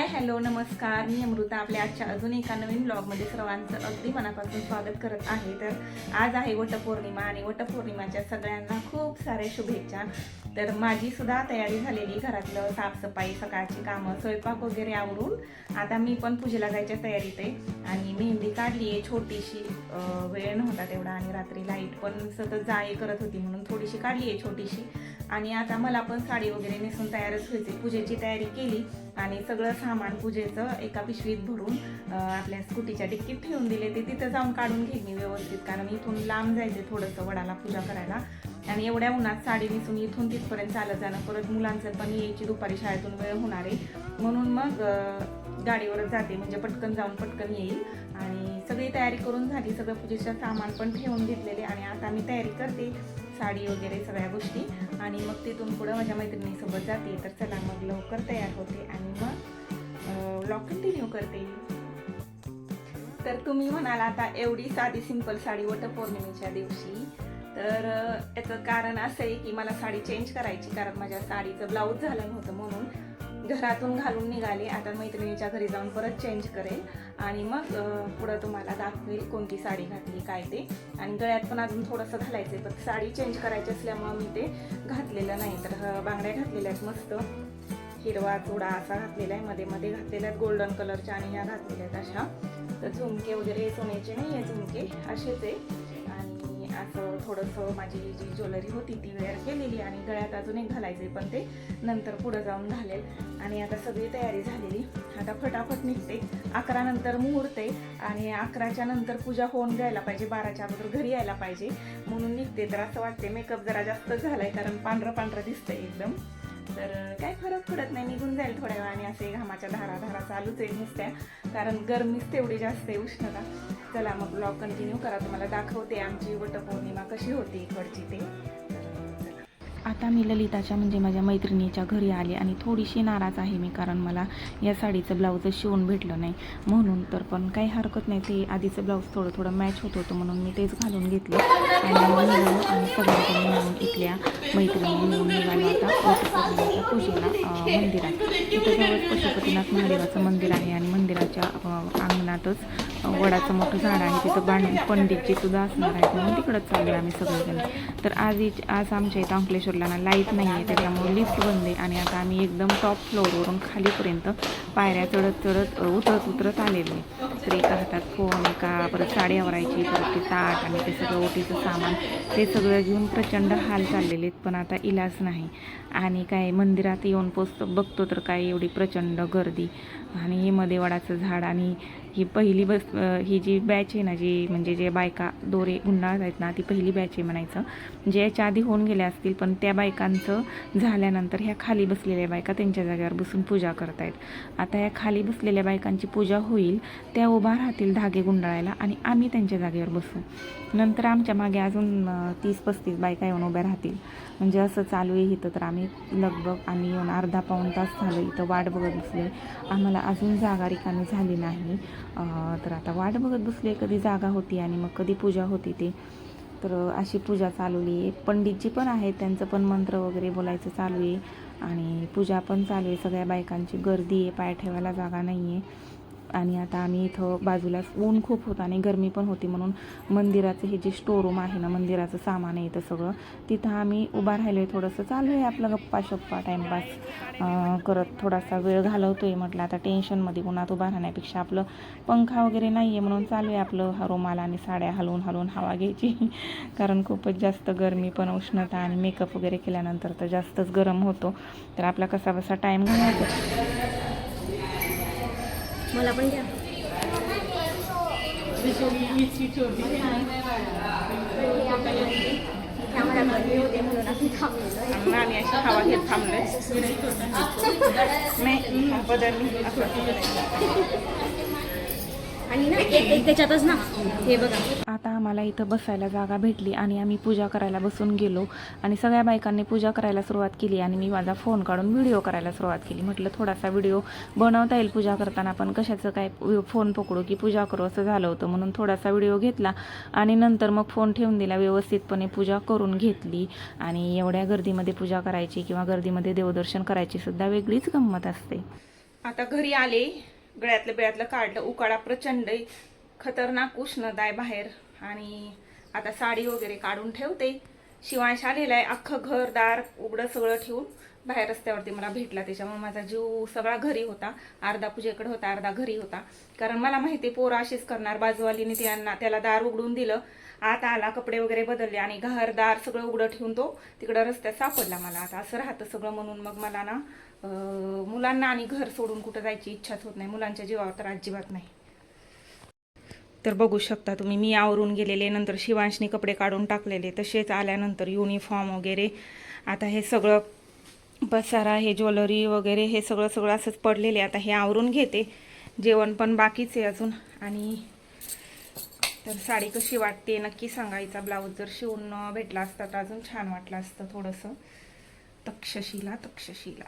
Hi hello नमस्कार. मी अमृता आपल्या आजच्या अजून एका नवीन ब्लॉगमध्ये सर्वांचं अगदी मनापासून स्वागत करत आहे. तर आज आहे वटपौर्णिमा आणि वटपौर्णिमाच्या सगळ्यांना खूप साऱ्या शुभेच्छा. तर माझी सुद्धा तयारी झालेली घरातलं साफसफाई सकाळची कामं स्वयंपाक वगैरे आवरून आता मी पण पूजेला जायच्या तयारीत आहे. आणि मेहंदी काढली आहे छोटीशी. वेळ नव्हता तेवढा आणि रात्री लाइट पण सतत जाळे करत होती म्हणून थोडीशी काढली आहे छोटीशी. आणि आता मला पण साडी वगैरे नेसून तयारच व्हायची पूजेची तयारी केली आणि सगळं सामान पूजेचं एका पिशवीत भरून आपल्या स्कूटीच्या डिक्कीत ठेवून दिले. ते तिथं जाऊन काढून घेईन मी व्यवस्थित कारण इथून लांब जायचे थोडंसं वडाला पूजा करायला. आणि एवढ्या उन्हात साडी नेसून इथून तिथपर्यंत चालत जाणं. परत मुलांचं पण यायची दुपारी शाळेतून वेळ होणार आहे. म्हणून मग गाडीवरच जाते. म्हणजे पटकन जाऊन पटकन येईल. आणि सगळी तयारी करून झाली. सगळं पूजेचं सामान पण ठेवून घेतलेले. आणि आता मी तयारी करते. साडी वगैरे सगळ्या गोष्टी. आणि मग तिथून पुढं माझ्या मैत्रिणीसोबत जाते. तर चला मग लवकर तयार होते आणि मग ब्लॉग कंटिन्यू करते. तर तुम्ही म्हणाल आता एवढी साधी सिंपल साडी वटपौर्णिमेच्या दिवशी. तर त्याचं कारण असं आहे की मला साडी चेंज करायची. कारण माझ्या साडीचं ब्लाऊज झालं नव्हतं म्हणून. घरातून घालून निघाले. आता मैत्रिणीच्या घरी जाऊन परत चेंज करेल आणि मग पुढं तुम्हाला दाखवेल कोणती साडी घातली काय ते. आणि गळ्यात पण अजून थोडंसं घालायचं आहे पण साडी चेंज करायची असल्यामुळं मी ते घातलेलं नाही. तर बांगड्या घातलेल्या आहेत मस्त. हिरवा चुडा असा घातलेला आहे. मध्ये मध्ये घातलेल्या आहेत गोल्डन कलरच्या आणि ह्या घातलेल्या आहेत अशा. तर झुमके वगैरे सोन्याचे नाही आहे झुमके असेच आहे. असं थोडंसं माझी जी ज्वेलरी होती ती वेअर केलेली आणि गळ्यात अजून एक घालायचे पण ते नंतर पुढं जाऊन घालेल. आणि आता सगळी तयारी झालेली. आता फटाफट निघते. अकरा नंतर मुहूर्त आहे आणि अकराच्या नंतर पूजा होऊन द्यायला पाहिजे. बाराच्या अगोदर घरी यायला पाहिजे. म्हणून निघते तर असं वाटते मेकअप जरा जास्त आहे कारण पांढरं पांढरं दिसतंय एकदम. तर काय फरक पडत नाही निघून जाईल थोड्या वेळाने. असे घामाच्या धारा धारा चालूच आहे नुसत्या. कारण गरमीच तेवढी जास्त आहे उष्णता. चला मग ब्लॉग कंटिन्यू करा. तुम्हाला दाखवते आमची वटपौर्णिमा कशी होती इकडची ते. आता मी ललिताच्या म्हणजे माझ्या मैत्रिणीच्या घरी आले आणि थोडीशी नाराज आहे मी कारण मला या साडीचं ब्लाऊज शिवून भेटलं नाही. म्हणून तर पण काही हरकत नाही ते आधीचं ब्लाऊज थोडं थोडं मॅच होत होतं म्हणून मी तेच घालून घेतलं. आणि निघालो आणि सगळ्यांकडे मिळून इथल्या मैत्रिणी मिळून निघालो आता पूजेला मंदिरात. तिथं जवळच पशुपतीनाथ महादेवाचं मंदिर आहे आणि मंदिराच्या अंगणातच वडाचं मोठं झाड आहे. तिथं बाण पंडितजी सुद्धा असणार आहेत म्हणून तिकडंच चाललो आम्ही सगळेजण. तर आज आज आमच्या इथं अंकलेश्वर अंकलेश्वरला ना लाइट नाही आहे त्याच्यामुळे लिफ्ट बंद आहे. आणि आता आम्ही एकदम टॉप फ्लोअरवरून खालीपर्यंत पायऱ्या चढत चढत उतरत उतरत आलेलो आहे. तर एका हातात फोन एका परत साडी आवरायची परत ते ताट आणि ते सगळं ओटीचं सामान ते सगळं घेऊन प्रचंड हाल चाललेले आहेत पण आता इलाज नाही. आणि काय मंदिरात येऊन पोचतो बघतो तर काय एवढी प्रचंड गर्दी. आणि हे मध्ये झाड आणि ही पहिली बस ही जी बॅच आहे ना जी म्हणजे जे बायका दोरे गुंडाळत आहेत ना ती पहिली बॅच आहे म्हणायचं. जे याच्या आधी होऊन गेल्या असतील पण त्या बायकांचं झाल्यानंतर ह्या खाली बसलेल्या बायका त्यांच्या जागेवर बसून पूजा करतायत. आता ह्या खाली बसलेल्या बायकांची पूजा होईल त्या उभा राहतील धागे गुंडाळायला आणि आम्ही त्यांच्या जागेवर बसू. नंतर आमच्या मागे अजून तीस पस्तीस बायका येऊन उभ्या राहतील. म्हणजे असं चालू आहे इथं. तर आम्ही लगभग आम्ही येऊन अर्धा पाऊण तास झालं इथं वाट बघत बसले आम्हाला अजून जागा रिकामी झाली नाही. तर आता वाट बघत बसले कधी जागा होती आणि मग कधी पूजा होती ते. तर अशी पूजा चालवली आहे. पंडितजी पण आहेत त्यांचं पण मंत्र वगैरे बोलायचं चालू आहे. आणि पूजा पण चालू आहे. सगळ्या बायकांची गर्दी आहे पाय ठेवायला जागा नाही आहे आणि आता आम्ही इथं बाजूला ऊन खूप होतं आणि गरमी पण होती म्हणून मंदिराचं हे जे स्टोरूम आहे ना मंदिराचं सामान आहे इथं सगळं तिथं आम्ही उभा राहिलो आहे थोडंसं. चालू आहे आपलं गप्पा शप्पा टाईमपास करत थोडासा वेळ घालवतो आहे म्हटलं आता टेन्शनमध्ये उन्हात उभा राहण्यापेक्षा आपलं पंखा वगैरे नाही आहे म्हणून चालू आहे आपलं रुमाल आणि साड्या हलवून हलवून हवा घ्यायची. कारण खूपच जास्त गरमी पण उष्णता आणि मेकअप वगैरे केल्यानंतर तर जास्तच गरम होतो. तर आपला कसा बसा टाईम घालायचा मला पण घ्या कॅमेरा आहे. आणि अशी खावा घेत थांबलोय नाही बदलली असं. आणि ना एक एक त्याच्यातच ना हे बघा. आता आम्हाला इथं बसायला जागा भेटली आणि आम्ही पूजा करायला बसून गेलो आणि सगळ्या बायकांनी पूजा करायला सुरुवात केली आणि मी माझा फोन काढून व्हिडिओ करायला सुरुवात केली. म्हटलं थोडासा व्हिडिओ बनवता येईल पूजा करताना पण कशाचं काय फोन पकडू की पूजा करू असं झालं होतं म्हणून थोडासा व्हिडिओ घेतला आणि नंतर मग फोन ठेवून दिला व्यवस्थितपणे पूजा करून घेतली आणि एवढ्या गर्दीमध्ये पूजा करायची किंवा गर्दीमध्ये देवदर्शन करायची सुद्धा वेगळीच गंमत असते. आता घरी आले. गळ्यातलं बिळ्यातलं काढलं उकाडा प्रचंड खतरनाक उष्णता आहे बाहेर. आणि आता साडी वगैरे काढून ठेवते. शिवांश आलेला आहे. अख्खं घर दार उघडं सगळं ठेवून. बाहेर रस्त्यावरती मला भेटला त्याच्यामुळे माझा जीव सगळा घरी होता. अर्धा पूजेकडे होता अर्धा घरी होता. कारण मला माहिती पोरं अशीच करणार. बाजूवालीने त्यांना त्याला दार उघडून दिलं. आत आला कपडे वगैरे बदलले आणि घर दार सगळं उघडं ठेवून तो तिकडं रस्त्यात सापडला मला. आता असं राहतं सगळं म्हणून मग मला ना मुलांना आणि घर सोडून कुठं जायची इच्छाच होत नाही. मुलांच्या जीवावर तर अजिबात नाही. तर बघू शकता तुम्ही मी आवरून गेलेले नंतर शिवांशने कपडे काढून टाकलेले. तसेच आल्यानंतर युनिफॉर्म वगैरे. आता हे सगळं पसारा हे ज्वेलरी वगैरे हे सगळं सगळं असंच पडलेले आता हे आवरून घेते. जेवण पण बाकीच आहे अजून. आणि तर साडी कशी वाटते नक्की सांगायचा. ब्लाऊज जर शिवून भेटला असता तर अजून छान वाटलं असतं थोडंसं. तक्षशिला तक्षशिला.